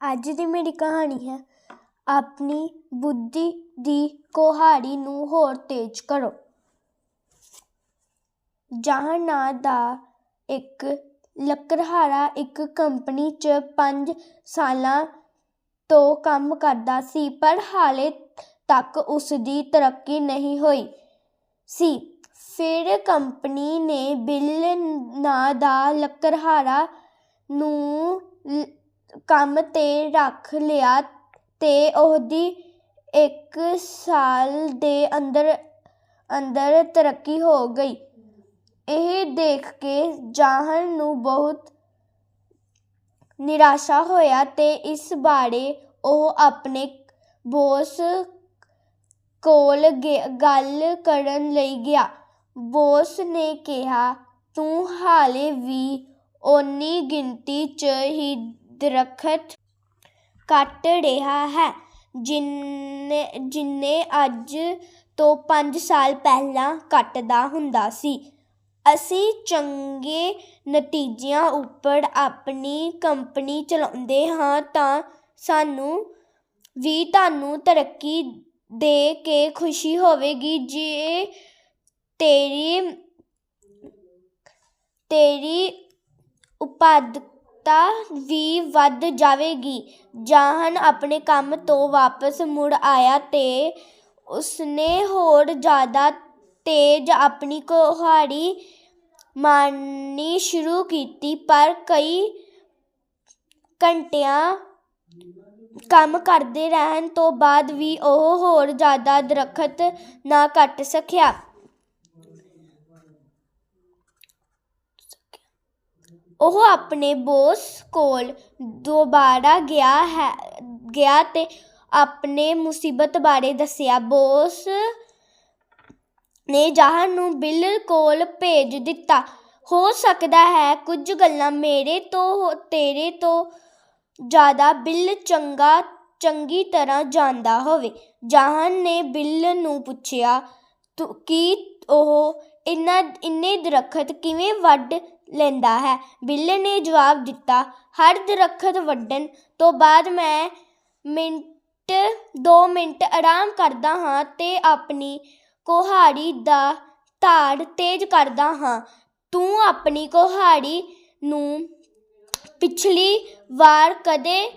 ਅੱਜ ਦੀ ਮੇਰੀ ਕਹਾਣੀ ਹੈ, ਆਪਣੀ ਬੁੱਧੀ ਦੀ ਕੁਹਾੜੀ ਨੂੰ ਹੋਰ ਤੇਜ਼ ਕਰੋ। ਜਹਾਂ ਨਾਂ ਦਾ ਇੱਕ ਲੱਕੜਹਾਰਾ ਇੱਕ ਕੰਪਨੀ 'ਚ ਪੰਜ ਸਾਲਾਂ ਤੋਂ ਕੰਮ ਕਰਦਾ ਸੀ, ਪਰ ਹਾਲੇ ਤੱਕ ਉਸ ਦੀ ਤਰੱਕੀ ਨਹੀਂ ਹੋਈ ਸੀ। ਫਿਰ ਕੰਪਨੀ ਨੇ ਬਿੱਲ ਨਾਂ ਦਾ ਲੱਕੜਹਾਰਾ ਨੂੰ ਕੰਮ 'ਤੇ ਰੱਖ ਲਿਆ ਤੇ ਉਹਦੀ ਇੱਕ ਸਾਲ ਦੇ ਅੰਦਰ ਅੰਦਰ ਤਰੱਕੀ ਹੋ ਗਈ। ਇਹ ਦੇਖ ਕੇ ਜਹਾਨ ਨੂੰ ਬਹੁਤ ਨਿਰਾਸ਼ਾ ਹੋਇਆ ਤੇ ਇਸ ਬਾਰੇ ਉਹ ਆਪਣੇ ਬੌਸ ਕੋਲ ਗੱਲ ਕਰਨ ਲਈ ਗਿਆ। ਬੌਸ ਨੇ ਕਿਹਾ, ਤੂੰ ਹਾਲੇ ਵੀ ਓਨੀ ਗਿਣਤੀ 'ਚ ਹੀ ਦਰੱਖਤ ਕੱਟ ਰਿਹਾ ਹੈ। ਜਿੰਨੇ ਜਿੰਨੇ ਅੱਜ ਤੋਂ ਪੰਜ ਸਾਲ ਪਹਿਲਾਂ ਕੱਟਦਾ ਹੁੰਦਾ ਸੀ, ਅਸੀਂ ਚੰਗੇ ਨਤੀਜਿਆਂ ਉੱਪਰ ਆਪਣੀ ਕੰਪਨੀ ਚਲਾਉਂਦੇ ਹਾਂ ਤਾਂ ਸਾਨੂੰ ਵੀ ਤੁਹਾਨੂੰ ਤਰੱਕੀ ਦੇ ਕੇ ਖੁਸ਼ੀ ਹੋਵੇਗੀ। ਜੇ ਤੇਰੀ ਤੇਰੀ ਉਪਾਦ ਉਤਪਾਦਕਤਾ ਵੀ ਵੱਧ ਜਾਵੇਗੀ। ਜਾਹਨ ਆਪਣੇ ਕੰਮ ਤੋਂ ਵਾਪਸ ਮੁੜ ਆਇਆ ਤੇ ਉਸਨੇ ਹੋਰ ਜ਼ਿਆਦਾ ਤੇਜ਼ ਆਪਣੀ ਕੁਹਾੜੀ ਮਾਰਨੀ ਸ਼ੁਰੂ ਕੀਤੀ, ਪਰ ਕਈ ਘੰਟਿਆਂ ਕੰਮ ਕਰਦੇ ਰਹਿਣ ਤੋਂ ਬਾਅਦ ਵੀ ਉਹ ਹੋਰ ਜ਼ਿਆਦਾ ਦਰੱਖਤ ਨਾ ਕੱਟ ਸਕਿਆ। ਉਹ ਆਪਣੇ ਬੌਸ ਕੋਲ ਦੁਬਾਰਾ ਗਿਆ ਹੈ, ਗਿਆ ਅਤੇ ਆਪਣੇ ਮੁਸੀਬਤ ਬਾਰੇ ਦੱਸਿਆ। ਬੌਸ ਨੇ ਜਹਾਨ ਨੂੰ ਬਿੱਲ ਕੋਲ ਭੇਜ ਦਿੱਤਾ। ਹੋ ਸਕਦਾ ਹੈ ਕੁਝ ਗੱਲਾਂ ਮੇਰੇ ਤੋਂ, ਤੇਰੇ ਤੋਂ ਜ਼ਿਆਦਾ ਬਿੱਲ ਚੰਗਾ, ਚੰਗੀ ਤਰ੍ਹਾਂ ਜਾਣਦਾ ਹੋਵੇ। ਜਹਾਨ ਨੇ ਬਿੱਲ ਨੂੰ ਪੁੱਛਿਆ ਕਿ, ਉਹ ਇੰਨਾ, ਇੰਨੇ ਦਰੱਖਤ ਕਿਵੇਂ ਵੱਢ ਲੈਂਦਾ ਹੈ। ਬਿੱਲ ਨੇ ਜਵਾਬ ਦਿੱਤਾ, ਹਰ ਦਰੱਖਤ ਵੱਢਣ ਤੋਂ ਬਾਅਦ ਮੈਂ ਮਿੰਟ, ਦੋ ਮਿੰਟ ਆਰਾਮ ਕਰਦਾ ਹਾਂ ਤੇ ਆਪਣੀ ਕੁਹਾੜੀ ਦਾ ਧਾੜ ਤੇਜ਼ ਕਰਦਾ ਹਾਂ। ਤੂੰ ਆਪਣੀ ਕੁਹਾੜੀ ਨੂੰ ਪਿਛਲੀ ਵਾਰ ਕਦੇ,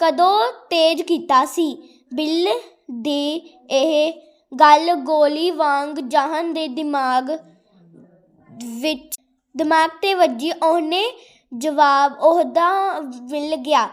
ਕਦੋਂ ਤੇਜ਼ ਕੀਤਾ ਸੀ? ਬਿੱਲ ਦੀ ਇਹ ਗੱਲ ਗੋਲੀ ਵਾਂਗ ਜਹਾਨ ਦੇ ਦਿਮਾਗ ਵਿੱਚ ਦਿਮਾਗ 'ਤੇ ਵੱਜੀ ਉਹਨੇ ਜਵਾਬ ਉਹਦਾ ਮਿਲ ਗਿਆ।